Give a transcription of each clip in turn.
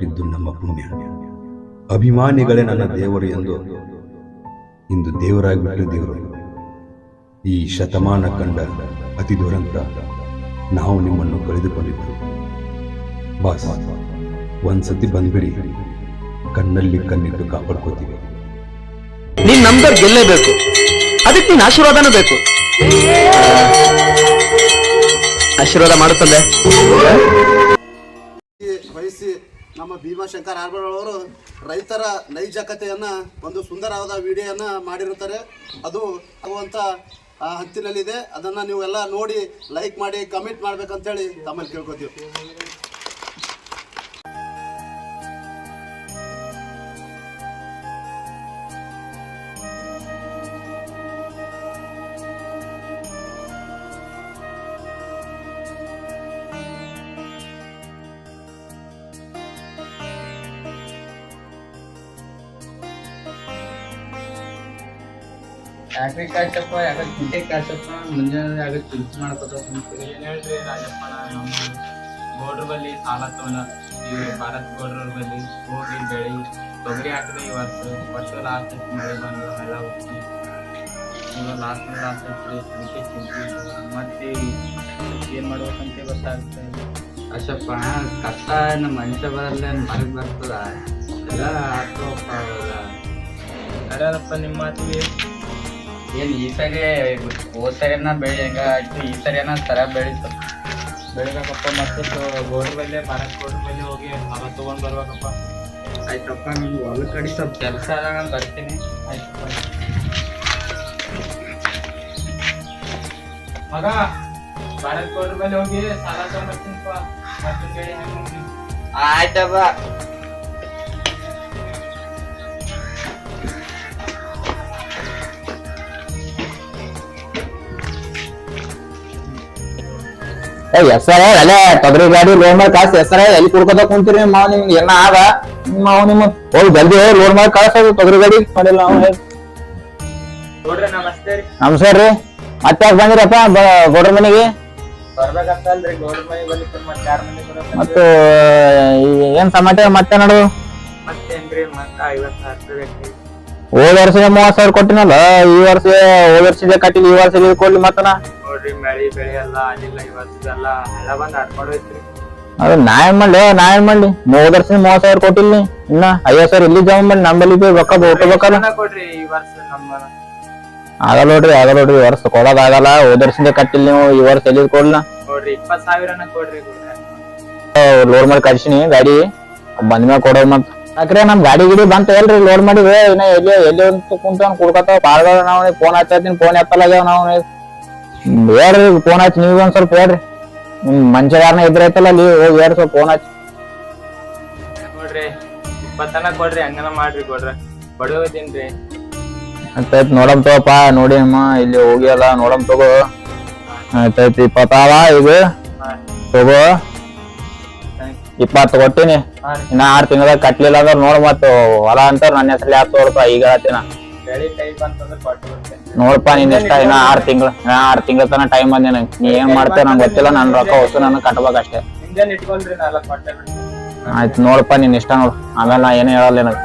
ಹುಟ್ಟಿದ್ದು ನಮ್ಮ ಪುಣ್ಯ. ಅಭಿಮಾನಿಗಳೇ ನನ್ನ ದೇವರು ಎಂದು ಇಂದು ದೇವರಾಗಿಬಿಟ್ಟು ದೇವರು. ಈ ಶತಮಾನ ಕಂಡ ಅತಿ ದುರಂತ ನಾವು ನಿಮ್ಮನ್ನು ಕಳೆದುಕೊಂಡಿದ್ದು ಬಾಸ್ ಒಂದ್ಸತಿ ಬಂದ್ಬಿಡಿ. ಕಣ್ಣಲ್ಲಿ ಕಣ್ಣಿಟ್ಟು ಕಾಪಾಡ್ಕೋತೀವಿ ನೀನ್ ನಮ್ದವ್ರು ಗೆಲ್ಲೇಬೇಕು. ಅದಕ್ಕೆ ನೀನ್ ಆಶೀರ್ವಾದನೂ ಬೇಕು. ಆಶೀರ್ವಾದ ಮಾಡುತ್ತಂದೆ ನಮ್ಮ ಭೀಮಾಶಂಕರ್ ಆರ್ಬಳ್ ಅವರು ರೈತರ ನೈಜ ಕಥೆಯನ್ನು ಒಂದು ಸುಂದರವಾದ ವಿಡಿಯೋನ ಮಾಡಿರುತ್ತಾರೆ. ಅದು ಆಗುವಂಥ ಹಂತಿನಲ್ಲಿದೆ ಅದನ್ನ ನೀವು ಎಲ್ಲ ನೋಡಿ ಲೈಕ್ ಮಾಡಿ ಕಮೆಂಟ್ ಮಾಡ್ಬೇಕಂತೇಳಿ ತಮ್ಮಲ್ಲಿ ಕೇಳ್ಕೊತೀವಿ. ಕಾಚಪ್ಪ ಯಾಕ ಕಾಶಪ್ಪ ಕಾಚಪ್ಪ ಮುಂಜಾನೆ ಆಗ ಚಿಂತೆ ಮಾಡ್ಕೊತ ಏನು ಹೇಳ್ರಿ ರಾಜಪ್ಪ ನಮ್ಮ ಗೌಡ್ರ ಬಲ್ಲಿ ಸಾಲ ತಗೊಂಡ ಈ ಭಾರತ್ ಗೌಡ್ರ ಬಲ್ಲಿ ಹೋಗಿ ಬೆಳಿ ತೊಗರಿ ಹಾಕಿದೆ ಈ ವರ್ಷ ವರ್ಷ ಲಾಸ್ಟ್ ಮಳೆ ಬಂದು ಎಲ್ಲ ಹೋಗಿ ಇವಾಗ ಲಾಸ್ಟ್ ಲಾಸ್ಟ್ ಅದಕ್ಕೆ ಚಿಂತೆ ಮತ್ತೆ ಏನು ಮಾಡ್ಬೇಕಂತ ಗೊತ್ತಾಗುತ್ತೆ? ಅಶಪ್ಪ ಕಷ್ಟ ನಮ್ಮ ಮನುಷ್ಯ ಬರಲ್ಲ ಮರಗೆ ಬರ್ತದ? ಎಲ್ಲ ಆಗ್ತವಪ್ಪ ಅವೆಲ್ಲ. ಅರ್ಯಾರಪ್ಪ ನಿಮ್ಮ ಮಾತಿಗೆ ಏನ್ ಈ ಸರಿ ಹೋದ ಸರಿನ ಬೆಳಿ ಹೆಂಗ ಆಯ್ತು? ಈ ಸರಿನ ಸರ ಬೆಳೀತು. ಬೆಳಿಬೇಕಪ್ಪ ಮತ್ತೆ ಗೋಡ್ರ ಮೇಲೆ ಮರಕ್ಕೆ ಭಾರತ್ ಮೇಲೆ ಹೋಗಿ ಮರ ತೊಗೊಂಡು ಬರ್ಬೇಕಪ್ಪ. ಆಯ್ತಪ್ಪ ನೀವು ಹೊಲ ಕಡೆ ಸ್ವಲ್ಪ ಕೆಲಸ ಆದಾಗ ನಾನು ಬರ್ತೀನಿ. ಆಯ್ತಪ್ಪ ಮಗ ಭಾರತ್ ಗೋಡ್ರ ಮೇಲೆ ಹೋಗಿ ಸಾಲ ತೊಗೊಂಡು ಬರ್ತೀನಪ್ಪ. ಬೆಳಿ ಆಯ್ತಪ್ಪ. ಹೆಸರ ಅಲ್ಲೇ ತೊಗರಿ ಗಾಡಿ ಲೋನ್ ಮಾಡಿ ಕಾಸು ಹೆಸರ ಎಲ್ಲಿ ಕುಡ್ಕೋತ ಕುಂತೀರಿ ಮಾವ ನಿಮ್ಗೆ. ಏನ ಆದ? ನಿಮ್ಮ ಮಾವ ನಿಮ್ಮ ಹೋಗಿ ಜಲ್ದಿ ಲೋನ್ ಮಾಡಿ ಕಳ್ಸೋದು ತೊಗರಿ ಗಾಡಿ ಮಾಡಿಲ್ಲ ನಾವು ನಮಸ್ತೆ ರೀ. ನಮಸ್ಕಾರ ರೀ. ಮತ್ತೆ ಯಾಕೆ ಬಂದಿರಪ್ಪ ಗೌಡ್ರ ಮನೆಗೆ? ಮತ್ತೆ ಯಾರ ಮನೆ ಬರೋದು ಮತ್ತು ಈ ಏನ್ ಸಮಾಚಾರ ಮತ್ತೆ ನಡು ಹೋದ ವರ್ಷ ಮೂವತ್ ಸಾವಿರ ಕೊಟ್ಟಿನಲ್ಲ ಈ ವರ್ಷ ಹೋದ ವರ್ಷದ ಕಟ್ಟಿಲ್ಲ ಈ ವರ್ಷ ಇದು ಕೊಡ್ಲಿ ಮತ್ತನ? ನೋಡ್ರಿ ಮಳಿ ಬೆಳಿ ಎಲ್ಲ ಆಗಿಲ್ಲ ವರ್ಷದೆಲ್ಲ ಹಳ್ಳ ಬಂದ್ ಆಡ್ಕೊಂಡು ಹೋಯ್ತ್ರಿ. ಅದು ನಾ ಏನ್ ಮಾಡ್ಲಿ ನಾ ಏನ್ ಮಾಡ್ಲಿ ಹೋದ ವರ್ಷ ಮೂವತ್ ಸಾವಿರ ಕೊಟ್ಟಿಲ್ಲ. ಇನ್ನ ಐವತ್ ಸಾವಿರ ಇಲ್ಲಿ ಜಮಾ ಮಾಡಿ ನಮ್ಮಲ್ಲಿ ಬಿ ರೊಕ್ಕ ಕೊಟ್ಟಬೇಕಲ್ಲ ಜನ ಕೊಡ್ರಿ ಈ ವರ್ಷ ನಮ್ಮ ಆಗಲ್ಲ ನೋಡ್ರಿ ಆಗಲ್ಲ ನೋಡ್ರಿ ಈ ವರ್ಷ ಕೊಡೋದಾಗಲ್ಲ. ಹೋದ ವರ್ಷದಿಂದ ಕಟ್ಟಿಲ್ಲ ನೀವು ಈ ವರ್ಷ ಎಲ್ಲಿ ಕೊಡ್ಲ? ನೋಡ್ರಿ ಇಪ್ಪತ್ ಸಾವಿರನ ಕೊಡ್ರಿ ಗುಡ್ರ. ಲೋಡ್ ಮಾಡಿ ಕಳ್ಸಿನಿ ಗಾಡಿ. ಬಂದ್ಮ್ಯಾಗ ಕೊಡೋದ್ ಮತ್. ಯಾಕ್ರೆ ನಮ್ ಗಾಡಿ ಗಿಡಿ ಬಂತ ಎಲ್ರಿ ಲೋಡ್ ಮಾಡಿ ಇನ್ನ ಎಲ್ಲಿ ಎಲ್ಲಿ ಅಂತ ಕುಂತ ಕುಡ್ಕತಾವ ಪಾಳ್ಗಳ ನಾವು ಫೋನ್ ಹಚ್ಚತ್ತೀನಿ ಫೋನ್ ಎತ್ತಲಾಗ್ಯಾವ ನಾವು. ಹೇಳ್ರಿ ಫೋನ್ ಹಚ್ಚಿ ನೀವು ಒಂದ್ ಸ್ವಲ್ಪ ಹೇಳ್ರಿ. ನಿಮ್ ಇದ್ರೈತಲ್ಲ ಇದ್ರ ಐತಲ್ಲ ಅಲ್ಲಿ ಹೋಗಿ ಹೇಳ್ರಿ ಸ್ವಲ್ಪ ಫೋನ್ ಹಚ್ಚಿ. ನೋಡ್ರಿ ಇಪ್ಪತ್ತನ ಕೊಡ್ರಿ ಹಂಗನ ಮಾಡ್ರಿ ಕೊಡ್ರಿ. ಬಡವದೀನ್ರಿ ಆಯ್ತಾಯ್ತು ನೋಡಮ್ ತಗೋಪ್ಪ ನೋಡಿ ಅಮ್ಮ ಇಲ್ಲಿ ಹೋಗ್ಯಲ್ಲ ನೋಡಮ್ ತಗೋ. ಆಯ್ತಾಯ್ತು ಇಪ್ಪತ್ತಾವ ಈಗ ತಗೋ. ಇಪ್ಪತ್ತು ಕೊಟ್ಟಿನಿ ಇನ್ನ ಆರ್ ತಿಂಗಳ ಕಟ್ಲಿಲ್ಲ ಅಂದ್ರೆ ನೋಡ್ ಮತ್ತೆ ಹೊಲ ಅಂತ ನನ್ನ ಹೆಸರು ಯಾಕೆ ತೋರ್ಪ ಈಗ ಹೇಳ್ತೀನ. ಬೆಳಿ ಕೈ ಬಂತಂದ್ರೆ ಕೊಟ್ಟು ಬಿಡ್ತೇನೆ ನೋಡಪ್ಪ ನಿನ್ ಇಷ್ಟ ಇನ್ನ ಆರ್ ತಿಂಗಳು ಆರು ಆರ್ ತಿಂಗಳ ತನ ಟೈಮ್ ಬಂದೆ ನಂಗೆ. ನೀ ಏನ್ ಮಾಡ್ತೇವೆ ನಂಗೆ ಗೊತ್ತಿಲ್ಲ ನನ್ ರೊಕ್ಕ ಹೊಸ ನಾನು ಕಟ್ಬೇಕಷ್ಟೇ ಕೊಟ್ಟೆ ಬಿಡ್ತೀನಿ ಆಯ್ತು ನೋಡಪ್ಪ ನಿನ್ ಇಷ್ಟ ನೋಡು. ಆಮೇಲೆ ನಾ ಏನು ಹೇಳಲ್ಲ ನನಗೆ.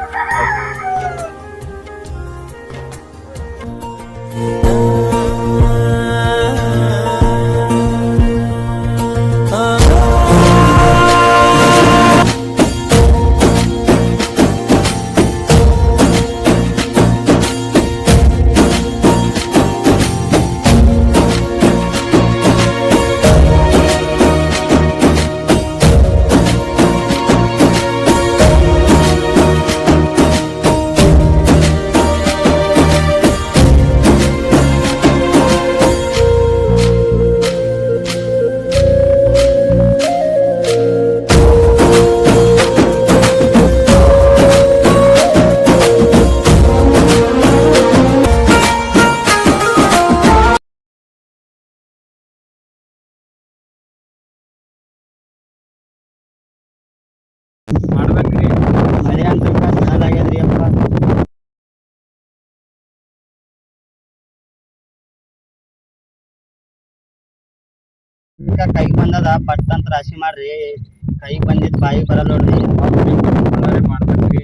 ಕೈ ಬಂದದ ಪಟ್ ಅಂತ ರಾಶಿ ಮಾಡ್ರಿ. ಕೈ ಬಂದಿದ್ ಬಾಯಿ ಬರಲ್ಲ ನೋಡ್ರಿ. ಮಾಡ್ಬೇಕ್ರಿ.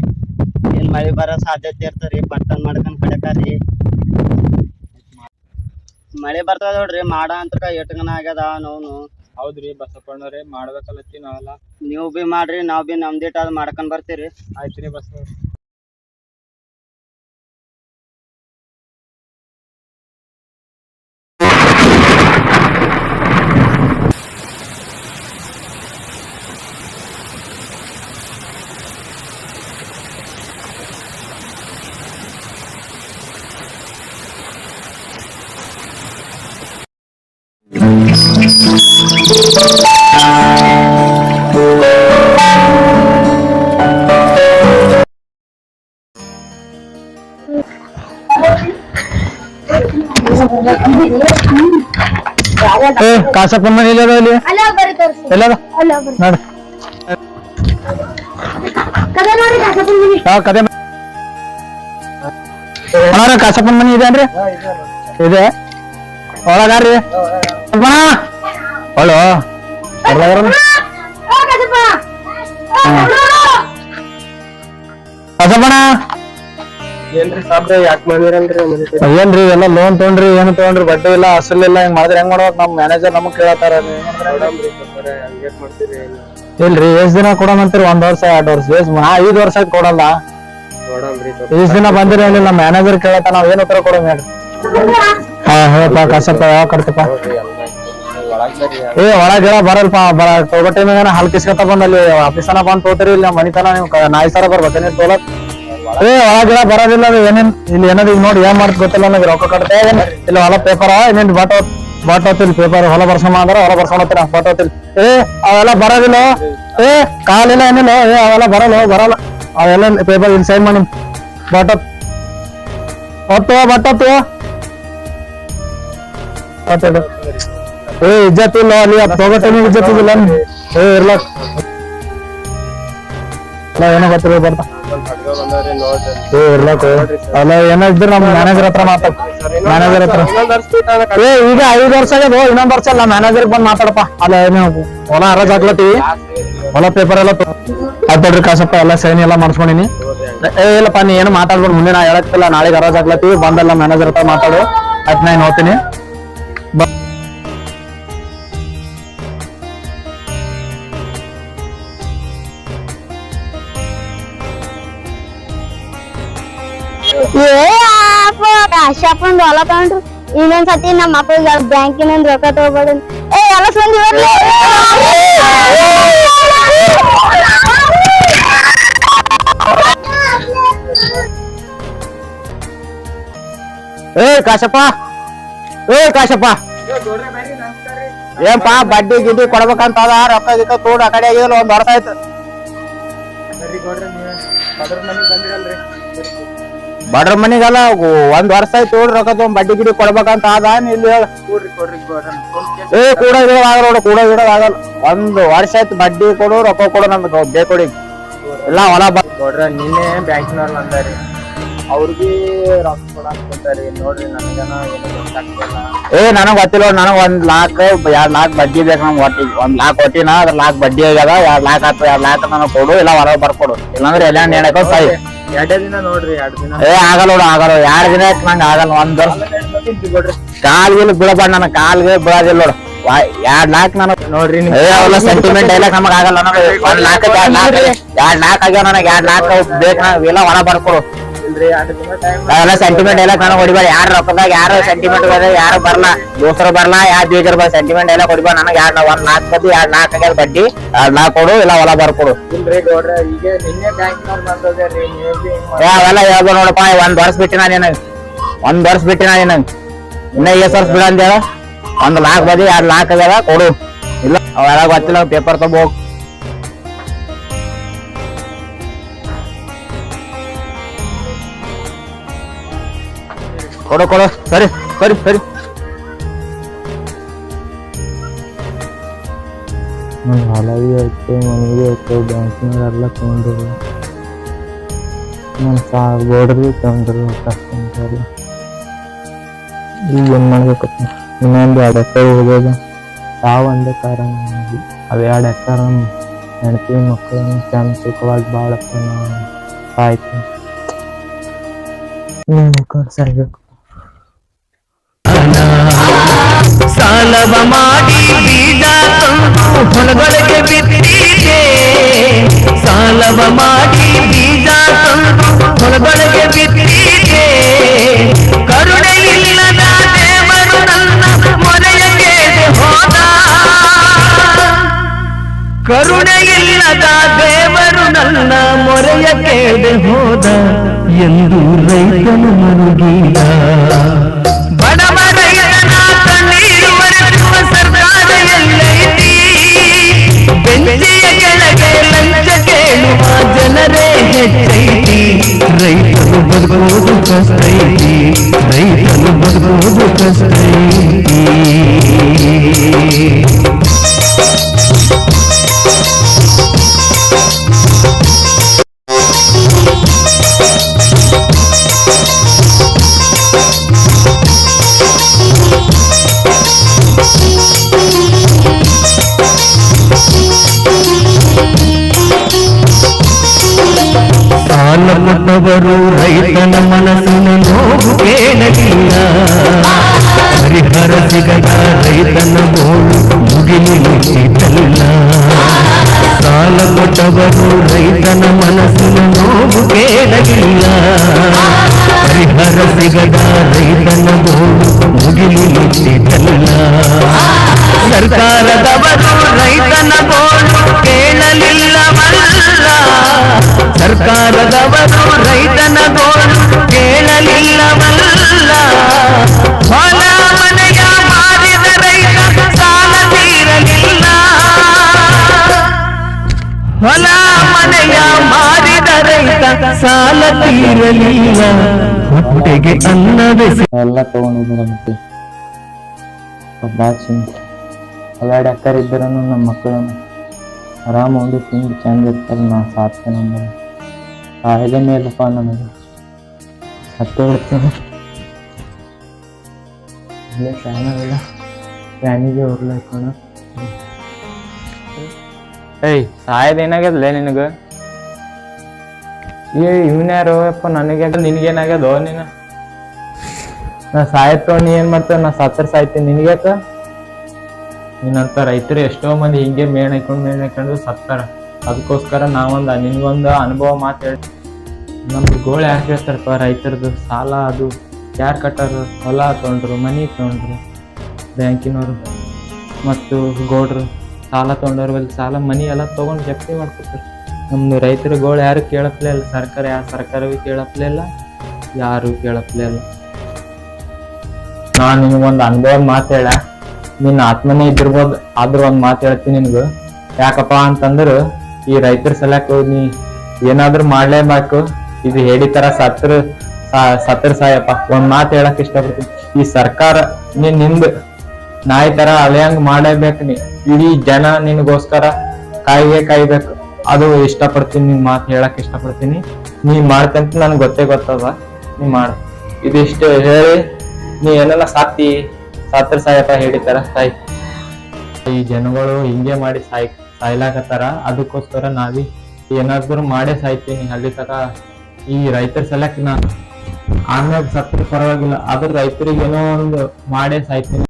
ಏನ್ ಮಳಿ ಬರೋ ಸಾಧ್ಯತೆ ಇರ್ತದ್ರಿ? ಪಟ್ಟನ್ ಮಾಡ್ಕೊಂಡ್ ಕಡಕಾರಿ ಮಳೆ ಬರ್ತದ ನೋಡ್ರಿ ಮಾಡ ಅಂತ ಎಟ್ಗನ ಆಗ್ಯದ ನೋನು ಹೌದ್ರಿ ಬಸಪ್ಪಣ್ಣವ್ರೆ ಮಾಡ್ಬೇಕಲ್ಲತ್ತಿ ನಾವೆಲ್ಲ. ನೀವು ಬಿ ಮಾಡ್ರಿ ನಾವ್ ಬಿ ನಮ್ದಿಟ್ಟ ಅದ್ ಮಾಡ್ಕೊಂಡ್ ಬರ್ತೀರಿ. ಆಯ್ತ್ರಿ ಬಸವ ಕಾಸಪ್ಪನ ಮನೆ ಇಲ್ಲದ ಇಲ್ಲಿ ಅಲ್ಲ ಬರ್ರಿ ತೋರಿಸಿ. ಎಲ್ಲದ ಅಲ್ಲ ಬರ್ರಿ ನೋಡ್ರಿ ಕದ ನೋಡಿ ಕಾಸಪ್ಪನ ಮನಿ. ಯಾವ ಕದೆ ಅಣ್ಣಾರ ಕಾಸಪ್ಪನ ಮನಿ ಇದೆ ಅನ್ರಿ ಇದೆ ಒಳಗಾರ್ರಿ. ಅಪ್ಪಣ ಒಳು ಓ ಕಾಸಪ್ಪ ಕಾಸಪ್ಪಣ ಏನ್ರಿ ಸಾಬ್ರೆ ಯಾಕ್ ಬಂದಿರಲ್ರಿ ಏನ್ರಿ ಎಲ್ಲ ಲೋನ್ ತಗೊಂಡ್ರಿ ಏನ್ ತಗೊಂಡ್ರಿ ಬಡ್ಡಿ ಇಲ್ಲ ಅಸಲ್ ಇಲ್ಲ ಹಿಂಗ್ ಮಾಡಿದ್ರೆ ಹೆಂಗ್ ಮಾಡ್ಬೇಕು? ನಮ್ ಮ್ಯಾನೇಜರ್ ನಮಗ್ ಕೇಳತ್ತಾರ ಇಲ್ರಿ ಎಷ್ಟ್ ದಿನ ಕೊಡೋಣಂತೀರಿ ಒಂದ್ ವರ್ಷ ಎರಡ್ ವರ್ಷ ಎಷ್ಟ್ ನಾ ಐದ್ ವರ್ಷ ಕೊಡಲ್ಲ. ಇಷ್ಟ್ ದಿನ ಬಂದಿರಿ ಏನಿಲ್ಲ ಮ್ಯಾನೇಜರ್ ಕೇಳತ್ತ ನಾವ್ ಏನ್ ಉತ್ತರ ಕೊಡೋಣ ಹೇಳ್ರಿ. ಹಾ ಹೇಳಪ್ಪ ಕಸಪ್ಪ ಯಾವ ಕಡ್ತಪ್ಪ ಏ ಒಳಗ ಬರಲ್ಪ ಬರ ತಗೋ ಟೈಮಿಗೆ ಹಲ್ ಕಿಸ್ಕೊತ ಬಂದ್ ಅಲ್ಲಿ ಆಫೀಸನ ಬಂದ್ ತೋತರಿ ಇಲ್ಲ ಮನಿತನ ನೀವು ನಾಯಿ ಸರ ಬರ್ಬೇಕೇನಿ ತೋಲಕ್ ಏ ಒಳಗೆಳ ಬರೋದಿಲ್ಲ ಅದು ಏನೇನ್? ಇಲ್ಲಿ ಏನದ ಈಗ ನೋಡಿ ಏನ್ ಮಾಡ್ತ ಗೊತ್ತಿಲ್ಲ ನನಗೆ ರೊಕ್ಕ ಕಟ್ತಾ ಏನ್ ಇಲ್ಲಿ ಹೊಲ ಪೇಪರ್ ಏನೇನ್ ಬಾಟ ಬಾಟ ಹೋತಿಲ್ ಪೇಪರ್ ಹೊಲ ಬರ್ಸೋಣ ಅಂದ್ರ ಹೊಲ ಬರ್ಸ್ಕೊಂಡ್ ಹೋಗ್ತೀರ? ಬಾಟ ಹೋತಿಲ್ ಏ ಅವೆಲ್ಲ ಬರೋದಿಲ್ಲ. ಏ ಕಾಲಿಲ್ಲ ಏನಿಲ್ಲ. ಏ ಅವೆಲ್ಲ ಬರಲ್ಲ ಬರಲ್ಲ. ಅವೆಲ್ಲ ಪೇಪರ್ ಇಲ್ಲಿ ಸೈನ್ ಮಾಡಿ. ಬಾಟ ಹೊತ್ತು ಬಟ್ ಹೊತ್ತು ಏ ಇಜ್ಜತ್ತಿಲ್ಲ ಅಲ್ಲಿ ಅದ್ ತಗೋ ಟೈಮಿಗೆ ಇಜ್ಜತ್ ಇಲ್ಲ. ಏ ಇರ್ಲಕ್ ಅಲ್ಲ, ಏನೋ ಗೊತ್ತಿಲ್ಲ, ಬರ್ತಾ. ಏ ಇರ್ಲಕ್ ಅಲ್ಲ, ಏನೋ ಇದ್ರೆ ನಮ್ ಮ್ಯಾನೇಜರ್ ಹತ್ರ ಮಾತಾಡ. ಮ್ಯಾನೇಜರ್ ಹತ್ರ. ಏ, ಈಗ ಐದು ವರ್ಷ ಆಗ್ಯದ ಇನ್ನೊಂದ್ ವರ್ಷ ಅಲ್ಲ ಮ್ಯಾನೇಜರ್ ಬಂದ್ ಮಾತಾಡಪ್ಪ. ಅಲ್ಲ, ಏನೋ, ಹೊಲ ಅರಜ್ ಹಾಕ್ಲತ್ತಿ ಹೊಲ ಪೇಪರ್ ಎಲ್ಲ ಅದ್ರ ಕಾಸಪ್ಪ ಎಲ್ಲ ಸೈನ್ ಎಲ್ಲ ಮಾಡ್ಸ್ಕೊಂಡಿನಿ. ಏ, ಇಲ್ಲಪ್ಪ, ನೀ ಏನು ಮಾತಾಡ್ಬೋದು ಮುಂದೆ ನಾ ಹೇಳಕ್ತಿಲ್ಲ ನಾಳೆಗೆ ಅರಜ್ ಹಾಕ್ಲತ್ತಿ ಬಂದಲ್ಲ ಮ್ಯಾನೇಜರ್ ಹತ್ರ ಮಾತಾಡು. ಆಯ್ತು ನೋಡ್ತೀನಿ ಹೋಗ್ತೀನಿ. ಕಾಶಪ್ಪನ್ ಹೊಲ ತಗೊಂಡ್ರು. ಇನ್ನೊಂದ್ ಸತಿ ನಮ್ಮ ಅಪ್ಪಗೆ ಬ್ಯಾಂಕಿನ ರೊಕ್ಕ ತಗೋಬೇಡ ಏ ಎಲ್ಲ ಸಂದಿ ಏ ಕಾಶಪ್ಪ. ಏ ಕಾಶಪ್ಪ. ಏನ್ಪ ಬಡ್ಡಿ ಗಿಡ್ಡಿ ಕೊಡ್ಬೇಕಂತ ಅದ ರೊಕ್ಕ ಗಿಕ್ಕ ತೋಡ್ ಆ ಕಡೆ ಆಗಿದಲ್ಲ ಒಂದ್ ವರ್ಷ ಆಯ್ತು. ಬಡ್ರ ಮನಿಗಲ್ಲ ಒಂದ್ ವರ್ಷ ಆಯ್ತು ನೋಡ್ರಿ ರೊಕ್ಕ ತಗೊಂಡ್ ಬಡ್ಡಿ ಗಿಡಿ ಕೊಡ್ಬೇಕಂತ ಅದ ಇಲ್ಲಿ ಹೇಳ. ಏ ಕೂಡ ಆಗಲ್ಲ ನೋಡು ಕೂಡ ಆಗಲ್ಲ. ಒಂದ್ ವರ್ಷ ಆಯ್ತು ಬಡ್ಡಿ ಕೊಡು ರೊಕ್ಕ ಕೊಡು ನಮ್ಗೆ ಬೇಕೊಡಿ ಇಲ್ಲ ಹೊಲ ನೋಡ್ರ ನಿನ್ನೆ ಬ್ಯಾಂಕಿನವ್ರು ಬಂದಾರಿ. ಅವ್ರಿಗೆ ರೊಕ್ಕ ಕೊಡಾಕ್ ನೋಡ್ರಿ ನನಗನ ಏನು ಗೊತ್ತಾಗ್ತಿಲ್ಲ. ಏ ನನಗ್ ಗೊತ್ತಿಲ್ಲ ನನಗ್ ಒಂದ್ ಲಾಕ್ ಎರಡ್ ಲಾಕ್ ಬಡ್ಡಿ ಬೇಕು ನಮ್ಗೆ ಒಟ್ಟಿಗೆ ಒಂದ್ ಲಾಕ್ ಕೊಟ್ಟಿನ ಅದ್ರ ಲಾಕ್ ಬಡ್ಡಿ ಆಗ್ಯದ ಎರಡ್ ಲಾಕ್ ಆತು ಎರಡ್ ಲಾಕ್ ನನಗ್ ಕೊಡು ಇಲ್ಲ ಹೊರಗೆ ಬರ್ಕೊಡು. ಇಲ್ಲಾಂದ್ರೆ ಎಲ್ಲ ನೆನಕ ಸಾಯಿ. ಎರಡೇ ದಿನ ನೋಡ್ರಿ ಎರಡು ದಿನ. ಏ ಆಗಲ್ಲ ನೋಡು ಆಗಲ್ಲ ಎರಡ್ ದಿನ ಆಯ್ತು ನಂಗೆ ಆಗಲ್ಲ ಒಂದ್ ವರ್ಷ. ಕಾಲ್ಗಿಲ್ ಬೀಳಬಾರ್ದು ನನಗ್ ಕಾಲ್ಗೆ ಬೀಳೋದಿಲ್ಲ ನೋಡು. ಎರಡ್ ಲಾಕ್ ನನಗ್ ನೋಡ್ರಿ ಏ ಅವೆಲ್ಲ ಸೆಂಟಿಮೆಂಟ್ ಡೈಲಾಗ್ ನಮಗ್ ಆಗಲ್ಲ ನೋಡ್ರಿ ಒಂದ್ ಲಾಕ್ ಎರಡ್ ಲಾಕ್ ಎರಡ್ ಲಾಕ್ ಆಗ್ಯಾವ ನನಗೆ ಎರಡ್ ಲಾಕ್ ಬೇಕು ನಾವ್ ಇಲ್ಲ ಹೊರ ಬರ್ಕೊಡು. ಅವೆಲ್ಲ ಸೆಂಟಿಮೆಂಟ್ ಎಲ್ಲ ಕಣ ಹೊಡಿಬೇಡ. ಯಾರು ರೊಕ್ಕದಾಗ ಯಾರು ಸೆಂಟಿಮೆಂಟ್ ಯಾರು ಬರಲ್ಲ. ದೋಸ್ತರು ಬರಲ್ಲ ಯಾರು ಬೀಜರ್ ಬರ ಸೆಂಟಿಮೆಂಟ್ ಎಲ್ಲ ಹೊಡಿಬೇಡ ನನಗೆ ಯಾರು ಒಂದ್ ನಾಲ್ಕು ಬಡ್ಡಿ ಎರಡ್ ನಾಲ್ಕು ಹಂಗಾರ ಬಡ್ಡಿ ಎರಡ್ ನಾಲ್ಕು ಕೊಡು ಇಲ್ಲ ಹೊಲ ಬರ್ಕೊಡು ಅವೆಲ್ಲ ಹೇಳ್ದು ನೋಡಪ್ಪ ಒಂದ್ ವರ್ಷ ಬಿಟ್ಟಿನ ನಿನಗ್? ಒಂದ್ ವರ್ಷ ಬಿಟ್ಟಿನ ನಿನಗ್? ಇನ್ನ ಎಸ್ ವರ್ಷ ಬಿಡ ಅಂತ ಹೇಳ ಒಂದ್ ನಾಲ್ಕು ಬದಿ ಎರಡ್ ನಾಲ್ಕು ಆಗ್ಯಾದ ಕೊಡು. ಇಲ್ಲ ಅವೆಲ್ಲ ಗೊತ್ತಿಲ್ಲ ಪೇಪರ್ ತಗೋ ಕೊಡು ಕೊಡು. ಸರಿ ಸರಿ ಸರಿ. ನನ್ನ ಹೊಲವಿ ಆಯ್ತು ಮನೆಗೆ ಆಯ್ತು ಬ್ಯಾಂಕಿನಾಗೆಲ್ಲ ತೊಗೊಂಡ್ರು. ನನ್ನ ಸಾ ಗೋಡ್ರಿ ತೊಗೊಂಡ್ರು ಕಸ್ಕೊಂಡ್ರು ಈಗ ಏನು ಮಾಡ್ಬೇಕಪ್ಪ ಇನ್ನೊಂದು ಎರಡು ಎಕರೆ ಹೋಗೋದು ತಾವು ಒಂದೇ ಕಾರಣ ಅದು ಎರಡು ಎಕರೆ ಹೆಂಡತಿ ಮಕ್ಕಳನ್ನು ಚಂದ ಸುಖವಾಗಿ ಬಾಳಪ್ಪ ಆಯ್ತು. ಸಾಯ್ಬೇಕು ಸಾಲವ ಮಾಡಿ ಬೀಜ ತಂದು ಹೊಲದೊಳಗೆ ಬಿತ್ತಿದೆ. ಸಾಲವ ಮಾಡಿ ಬೀಜ ತಂದು ಹೊಲದೊಳಗೆ ಬಿತ್ತಿದೆ. ಕರುಣೆ ದೇವರು ನನ್ನ ಮೊರೆಯ ಕೇಳಿ ಹೋದ. ಕರುಣೆ ದೇವರು ನನ್ನ ಮೊರೆಯ ಕೇಳಿ ಹೋದ. ಎಂದು ರೈತನು ಮರುಗಿದ. ಬಡವ ಹೆಚ್ಚೈತಿ ರೈತನು ಬದುಕುವುದು ಕಷ್ಟ ಐತಿ ರೈತನು ಬದುಕುವುದು ಕಷ್ಟ ಕೊಟ್ಟವರು ರೈತನ ಮನಸ್ಸಿನ ನೋವು ಕೇಳಲಿಲ್ಲ ಪರಿಹಾರ ಸಿಗದ ರೈತನ ಗೋಳು ಮುಗಿಲು ಮುಟ್ಟಿದ್ದಲ್ಲ ಸಾಲ ಕೊಟ್ಟವರು ರೈತನ ಮನಸ್ಸಿನ ನೋವು ಕೇಳಲಿಲ್ಲ ಪರಿಹಾರ ಸಿಗದ ರೈತನ ಗೋಳು ಮುಗಿಲು ಮುಟ್ಟಿದ್ದಲ್ಲ ಸರ್ಕಾರದವರು ರೈತನ ಗೋಳು ಸಾಲ ತೀರಲಿಲ್ಲ ಹೊಟ್ಟೆಗೆ ಅನ್ನದೆ ಎಲ್ಲ ತಗೊಂಡಿದ್ದೀರ ನಮಗೆ ಚಿಂತೆ ಅಲ್ಲಾಡಿ ಅಕ್ಕರ್ ಇದ್ದರೂ ನಮ್ಮ ಮಕ್ಕಳನ್ನು ಆರಾಮ ಉಂಡು ತಿಂದು ಚಂದ ಇರ್ತಾರೆ ನಾ ಸಾಧ್ಯ ನಮ್ಮದು ಸಾಯದೇನೆ ಇಲ್ಲಪ್ಪ ನನಗೆ ಸತ್ತೇ ಬಿಡ್ತೇನೆ ಇಲ್ಲೇ ಫ್ಯಾನ್ ಅವೆಲ್ಲ. ಫ್ಯಾನಿಗೆ ಉರ್ಲಾಕೋಣ ಏಯ್ ಸಾಯದೇನಾಗ್ಯದಲೇ ನಿನಗೆ? ಏ ಇವನ್ಯಾರು ಯಪ್ಪ ನನಗೆ ನಿನಗೇನಾಗ್ಯದೋ ನೀನು? ನಾ ಸಾಯ್ತೋ, ನೀ ಏನ್ ಮಾಡ್ತಾವ? ನಾ ಸಾತ್ರ ಸಾಯ್ತೀನಿ. ನಿನಗ್ಯಾಕ ನೀನಂತ ರೈತರು ಎಷ್ಟೋ ಮಂದಿ ಹಿಂಗೆ ಮೇಣ ಹಾಕೊಂಡು ಮೇಣ ಹಾಕೊಂಡು ಸತ್ತಾರ. ಅದಕ್ಕೋಸ್ಕರ ನಾವೊಂದು ನಿನ್ಗೊಂದು ಅನುಭವ ಮಾತು ನಮ್ದು ಗೋಳು ಯಾಕೆ ಹೇಳ್ತಾರಪ್ಪ ರೈತರದು? ಸಾಲ ಅದು. ಯಾರು ಕಟ್ಟಾರು? ಹೊಲ ತೊಗೊಂಡ್ರು, ಮನಿ ತೊಗೊಂಡ್ರು, ಬ್ಯಾಂಕಿನವರು, ಮತ್ತು ಗೋಡ್ರು. ಸಾಲ ತೊಗೊಂಡವ್ರು ಸಾಲ, ಮನಿ ಎಲ್ಲ ತೊಗೊಂಡು ಜಪ್ತಿ ಮಾಡ್ಕೊತಾರೆ. ನಮ್ದು ರೈತರ ಗೋಳು ಯಾರು ಕೇಳಪ್ಲೇ ಇಲ್ಲ. ಸರ್ಕಾರ ಯಾವ ಸರ್ಕಾರವೂ ಕೇಳಪ್ಲೇ ಇಲ್ಲ. ಯಾರು ಕೇಳಪ್ಲೇ ಇಲ್ಲ. ನಾನು ನಿನಗೊಂದು ಅನುಭವ ಮಾತು ಹೇಳ. ನಿನ್ನ ಆತ್ಮನೇ ಇದ್ದಿರ್ಬೋದು. ಆದ್ರೂ ಒಂದು ಮಾತು ಹೇಳ್ತೀನಿ ನಿನಗೆ. ಯಾಕಪ್ಪ ಅಂತಂದ್ರೆ, ಈ ರೈತರ ಸಲಕ್ಕೆ ನೀ ಏನಾದ್ರೂ ಮಾಡ್ಲೇಬೇಕು. ಇದು ಹೇಳಿ ತರ ಸತ್ರ ಸತ್ರ ಸಾಯಪ್ಪ. ಒಂದ್ ಮಾತು ಹೇಳಕ್ ಇಷ್ಟಪಡ್ತೀನಿ. ಈ ಸರ್ಕಾರ ನೀನ್ನಿಂದ ನಾಯಿ ತರ ಅಲೆಯಂಗ್ ಮಾಡಲೇಬೇಕು ನೀ. ಇಡೀ ಜನ ನಿನಗೋಸ್ಕರ ಕಾಯಿಗೆ ಕಾಯ್ಬೇಕು. ಅದು ಇಷ್ಟಪಡ್ತೀನಿ, ನಿನ್ ಮಾತು ಹೇಳಕ್ ಇಷ್ಟಪಡ್ತೀನಿ. ನೀ ಮಾಡ್ತಂತ ನನ್ಗೆ ಗೊತ್ತೇ ಗೊತ್ತದ, ನೀ ಮಾಡ. ಇದಿಷ್ಟು ಹೇಳಿ. ನೀ ಏನೆಲ್ಲ ಸಾತಿ ಸಾತ್ರ ಸಾಯಪ್ಪ ಹೇಳಿತಾರ ಸಾಯ್. ಈ ಜನಗಳು ಹಿಂಗೆ ಮಾಡಿ ಸಾಯ್, ಸಾಯ್ಲಾಕತ್ತಾರ. ಅದಕ್ಕೋಸ್ಕರ ನಾವಿ ಏನಾದ್ರು ಮಾಡೇ ಸಾಯ್ತೀನಿ ಅಲ್ಲಿ ತಕ. ಈ ರೈತರ ಸಲಕ್ ನಾ ಆಮ್ಯಾಗ ಸತ್ತ ಪರವಾಗಿಲ್ಲ. ಆದ್ರೆ ರೈತರಿಗೆ ಏನೋ ಒಂದು ಮಾಡೇ ಸಾಯ್ತೀನಿ.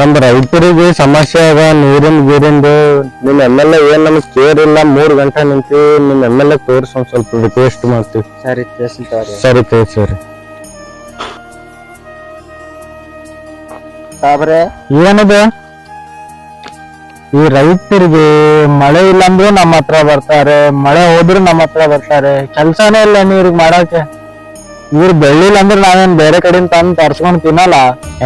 ನಮ್ ರೈತರಿಗೆ ಸಮಸ್ಯೆ ಅದ ನೀರಿನ ಗೀರಿಂದು. ನಿಮ್ ಎಂ ಎಲ್ ಎ ಏನ್ ನಮಗ್ ಕೇರ್ ಇಲ್ಲ ಮೂರ್ ಗಂಟೆ ನಿಂತಿ ನಿಮ್ ಎಂ ಎಲ್ ಎ ತೋರ್ಸ್ ಒಂದ್ ಸ್ವಲ್ಪ ರಿಕ್ವೆಸ್ಟ್ ಮಾಡ್ತೀವಿ. ಸರಿ ತೋರಿ ಸರಿ ತೋರ್ಸ್ರಿ ಸಾಬ್ರೆ ಏನದ? ಈ ರೈತರಿಗೆ ಮಳೆ ಇಲ್ಲ ಅಂದ್ರೂ ನಮ್ಮ ಹತ್ರ ಬರ್ತಾರೆ ಮಳೆ ಹೋದ್ರು ನಮ್ಮ ಹತ್ರ ಬರ್ತಾರೆ ಕೆಲ್ಸಾನೇ ಇಲ್ಲ ನೀರಿಗೆ ಮಾಡಕ್ಕೆ. ಇವ್ರು ಬೆಳ್ಳಿಲ್ಲ ಅಂದ್ರೆ ನಾವೇನ್ ಬೇರೆ ಕಡೆಯಿಂದ ತಂದು ತರ್ಸ್ಕೊಂಡ್ ತಿನ್ನಲ್ಲ.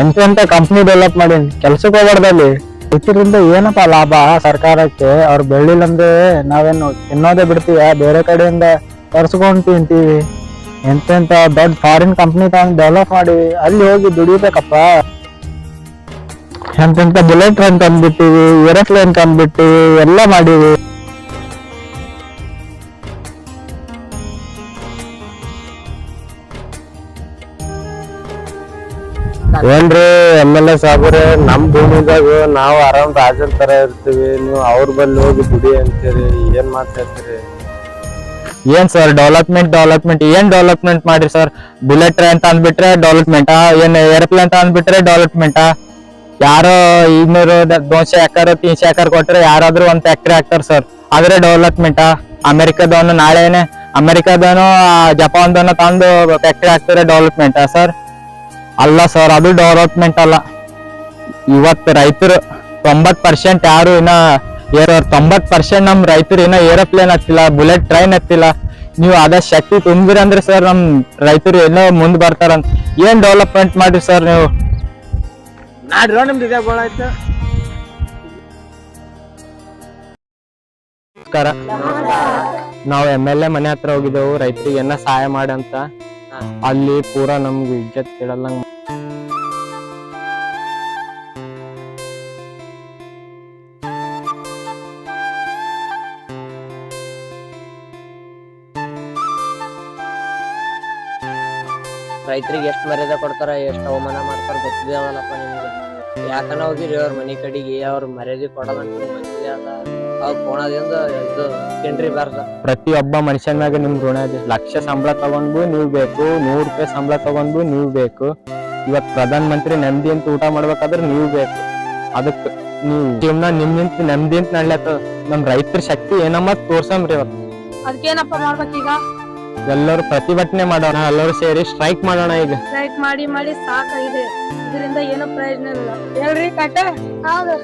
ಎಂತ ಎಂತ ಕಂಪ್ನಿ ಡೆವಲಪ್ ಮಾಡೀನಿ ಕೆಲ್ಸಕ್ಕೆ ಹೋಗ್ಬಾರ್ದಲ್ಲಿ. ರೈತರಿಂದ ಏನಪ್ಪ ಲಾಭ ಸರ್ಕಾರಕ್ಕೆ? ಅವ್ರ ಬೆಳ್ಳಿಲ್ಲ ಅಂದ್ರೆ ನಾವೇನು ತಿನ್ನೋದೇ ಬಿಡ್ತೀವ ಬೇರೆ ಕಡೆಯಿಂದ ತರ್ಸ್ಕೊಂಡ್ ತಿಂತೀವಿ. ಎಂತೆಂತ ದೊಡ್ಡ ಫಾರಿನ್ ಕಂಪ್ನಿ ತಂದು ಡೆವಲಪ್ ಮಾಡಿ, ಅಲ್ಲಿ ಹೋಗಿ ದುಡಿಬೇಕಪ್ಪ. ಎಂತೆಂತ ಬುಲೆಟ್ ಅಂತ ಅಂದ್ಬಿಟ್ಟಿವಿ ಏರೋಪ್ಲೇನ್ ತಂದ್ಬಿಟ್ಟಿವಿ, ಎಲ್ಲ ಮಾಡೀವಿ. ಏನ್ರಿ ಎಂ ಎಲ್ ಎ ಸಾಬ್ರೆ ನಮ್ ಭೂಮಿದಾಗ ನಾವು ಆರಾಮ್ ರಾಜನ್ ತರ ಇರ್ತೀವಿ. ನೀವು ಅವ್ರ ಬಲ್ಲಿ ಹೋಗಿ ದುಡಿ ಅಂತೀರಿ, ಏನ್ ಮಾತಾಡ್ತೀರಿ ಏನ್ ಸರ್ ಡೆವಲಪ್ಮೆಂಟ್ ಡೆವಲಪ್ಮೆಂಟ್ ಏನ್ ಡೆವಲಪ್ಮೆಂಟ್ ಮಾಡ್ರಿ ಸರ್ ಬುಲೆಟ್ ಟ್ರೈನ್ ಅಂತ ಅಂದ್ಬಿಟ್ರೆ ಡೆವಲಪ್ಮೆಂಟಾ ಏನ್ ಏರೋಪ್ಲೇನ್ ಅಂತ ಅಂದ್ಬಿಟ್ರೆ ಡೆವಲಪ್ಮೆಂಟಾ ಯಾರೋ ಇನ್ನೂರು ದೋನ್ಶೆ ಎಕರ್, ತೀನ್ಶೆ ಎಕರ್ ಕೊಟ್ರೆ ಯಾರಾದ್ರೂ ಒಂದ್ ಫ್ಯಾಕ್ಟ್ರಿ ಹಾಕ್ತಾರ ಸರ್ ಆದ್ರೆ ಡೆವಲಪ್ಮೆಂಟಾ ಅಮೆರಿಕದವನು ನಾಳೆನೆ, ಅಮೆರಿಕದವನು ಜಪಾನ್ದವನು ತಂದು ಫ್ಯಾಕ್ಟ್ರಿ ಹಾಕ್ತಾರೆ ಡೆವಲಪ್ಮೆಂಟಾ ಸರ್ ಅಲ್ಲ ಸರ್ ಅದು ಡೆವಲಪ್ಮೆಂಟ್ ಅಲ್ಲ. ಇವತ್ತು ರೈತರು ತೊಂಬತ್ ಪರ್ಸೆಂಟ್ ಯಾರು ಇನ್ನ ಏರೋ ತೊಂಬತ್ ಪರ್ಸೆಂಟ್ ನಮ್ಮ ರೈತರು ಇನ್ನ ಏರೋಪ್ಲೇನ್ ಹತ್ತಿಲ್ಲ ಬುಲೆಟ್ ಟ್ರೈನ್ ಹತ್ತಿಲ್ಲ. ನೀವು ಆದಷ್ಟು ಶಕ್ತಿ ತುಂಬಿರಿ ಅಂದ್ರೆ ಸರ್ ನಮ್ ರೈತರು ಏನೋ ಮುಂದ್ ಬರ್ತಾರಂತ. ಏನ್ ಡೆವಲಪ್ಮೆಂಟ್ ಮಾಡ್ರಿ ಸರ್ ನೀವು? ನಮಸ್ಕಾರ. ನಾವು ಎಂ ಎಲ್ ಎ ಮನೆ ಹತ್ರ ಹೋಗಿದ್ದೆವು. ರೈತರಿಗೆ ಏನ ಸಹಾಯ ಮಾಡಂತ ಅಲ್ಲಿ ಪೂರಾ ನಮ್ಗೆ ಇಜ್ಜತ್ ಕೇಳಲ್ಲ ರೈತರಿಗೆ ಎಷ್ಟು ಮರ್ಯಾದೆ ಕೊಡ್ತಾರ, ಎಷ್ಟು ಅವಮಾನ ಮಾಡ್ತಾರ ಗೊತ್ತಿದೇವಲ್ಲಪ್ಪ ನಿಮ್ಗೆ. ಯಾಕನ ಹೋಗಿರಿ ಅವ್ರ ಮನೆ ಕಡೆಗೆ, ಅವ್ರ ಮರ್ಯಾದೆ ಕೊಡಲ್ಲ ಅಂತ ಮನುಷ್ಯನಾಗ ಕೋಣದಿಂದ ಇದು ಬಾರ್ದ. ಪ್ರತಿಯೊಬ್ಬ ಮನುಷ್ಯನಾಗ ನಿಮ್ ಋಣ ಇದೆ. ಲಕ್ಷ ಸಂಬಳ ತಗೊಂಡು ನೀವು ಬೇಕು. ನೂರ್ ರೂಪಾಯಿ ಸಂಬಳ ತಗೊಂಡು ನೀವು ಬೇಕು. ಇವತ್ ಪ್ರಧಾನ ಮಂತ್ರಿ ನೆಮ್ಮದಿ ಅಂತ ಊಟ ಮಾಡ್ಬೇಕಾದ್ರೆ ನೀವು ಬೇಕು. ಅದಕ್ಕೆ ನೀವು ಜೀವನ ನಿಮ್ಮಿಂತ ನೆಮ್ಮದಿ ಅಂತ ನಡ್ಲತ್ತ. ನಮ್ ರೈತರ ಶಕ್ತಿ ಏನಮ್ಮ ತೋರ್ಸಂಬ್ರಿ ಇವತ್ತು ಅದಕ್ಕೇನಪ್ಪ ಮಾಡ್ಬೇಕೀಗ ಎಲ್ಲರೂ ಪ್ರತಿಭಟನೆ ಮಾಡೋಣ. ಎಲ್ಲರೂ ಸೇರಿ ಸ್ಟ್ರೈಕ್ ಮಾಡೋಣ ಈಗ. ಸ್ಟ್ರೈಕ್ ಮಾಡಿ ಮಾಡಿ ಸಾಕಾಗಿದೆ. ಇದರಿಂದ ಏನೋ ಪ್ರಯೋಜನ ಇಲ್ಲ. ಹೇಳ್ರಿ ಕಟ್ಟ ಹೌದು.